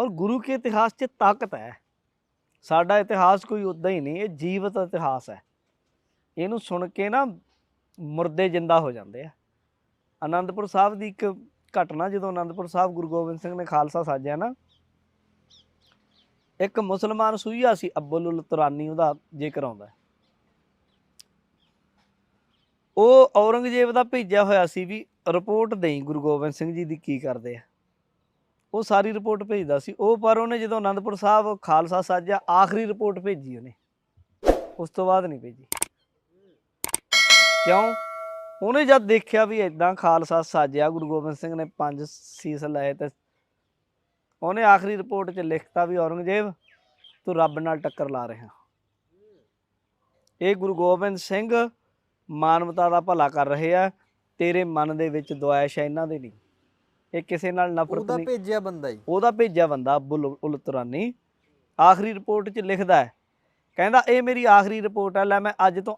ਔਰ ਗੁਰੂ ਕੇ ਇਤਿਹਾਸ 'ਚ ਤਾਕਤ ਹੈ। ਸਾਡਾ ਇਤਿਹਾਸ ਕੋਈ ਉਦਾਂ ਹੀ ਨਹੀਂ, ਇਹ ਜੀਵਤ ਇਤਿਹਾਸ ਹੈ। ਇਹਨੂੰ ਸੁਣ ਕੇ ਨਾ ਮੁਰਦੇ ਜਿੰਦਾ ਹੋ ਜਾਂਦੇ ਆ। ਆਨੰਦਪੁਰ ਸਾਹਿਬ ਦੀ ਇੱਕ ਘਟਨਾ ਜਦੋਂ ਆਨੰਦਪੁਰ ਸਾਹਿਬ ਗੁਰੂ ਗੋਬਿੰਦ ਸਿੰਘ ਨੇ ਖਾਲਸਾ ਸਾਜਿਆ ਨਾ, ਇੱਕ ਮੁਸਲਮਾਨ ਸੂਈਆ ਸੀ ਅਬਦੁਲ ਤੁਰਾਨੀ ਉਹਦਾ ਜ਼ਿਕਰ ਆਉਂਦਾ। ਉਹ ਔਰੰਗਜ਼ੇਬ ਦਾ ਭੇਜਿਆ ਹੋਇਆ ਸੀ ਵੀ ਰਿਪੋਰਟ ਦੇਈ ਗੁਰੂ ਗੋਬਿੰਦ ਸਿੰਘ ਜੀ ਦੀ ਕੀ ਕਰਦੇ ਆ। ਉਹ ਸਾਰੀ ਰਿਪੋਰਟ ਭੇਜਦਾ ਸੀ। ਉਹ ਪਰ ਉਹਨੇ ਜਦੋਂ ਆਨੰਦਪੁਰ ਸਾਹਿਬ ਖਾਲਸਾ ਸਾਜਿਆ, ਆਖਰੀ ਰਿਪੋਰਟ ਭੇਜੀ ਉਹਨੇ। ਉਸ ਤੋਂ ਬਾਅਦ ਨਹੀਂ ਭੇਜੀ। ਕਿਉਂ? ਉਹਨੇ ਜਦ ਦੇਖਿਆ ਵੀ ਇਦਾਂ ਖਾਲਸਾ ਸਾਜਿਆ, ਗੁਰੂ ਗੋਬਿੰਦ ਸਿੰਘ ਨੇ ਪੰਜ ਸੀਸ ਲਏ ਤੇ ਉਹਨੇ ਆਖਰੀ ਰਿਪੋਰਟ 'ਚ ਲਿਖਤਾ ਵੀ, ਔਰੰਗਜ਼ੇਬ, ਤੂੰ ਰੱਬ ਨਾਲ ਟੱਕਰ ਲਾ ਰਿਹਾ। ਇਹ ਗੁਰੂ ਗੋਬਿੰਦ ਸਿੰਘ ਮਾਨਵਤਾ ਦਾ ਭਲਾ ਕਰ ਰਹੇ ਆ, ਤੇਰੇ ਮਨ ਦੇ ਵਿੱਚ ਦੁਆਇਸ਼ ਹੈ ਇਹਨਾਂ ਦੇ ਨਹੀਂ। ਇਹ ਕਿਸੇ ਨਾਲ ਨਫ਼ਰਤ ਉਹਦਾ ਨਹੀਂ। ਭੇਜਿਆ ਬੰਦਾ ਹੀ ਉਹਦਾ ਭੇਜਿਆ ਬੰਦਾ ਅਬੁਲ ਉਲ ਤੁਰਾਨੀ ਆਖਰੀ ਰਿਪੋਰਟ 'ਚ ਲਿਖਦਾ ਹੈ। ਕਹਿੰਦਾ ਇਹ ਮੇਰੀ ਆਖਰੀ ਰਿਪੋਰਟ ਹੈ ਲੈ ਮੈਂ ਅੱਜ ਤੋਂ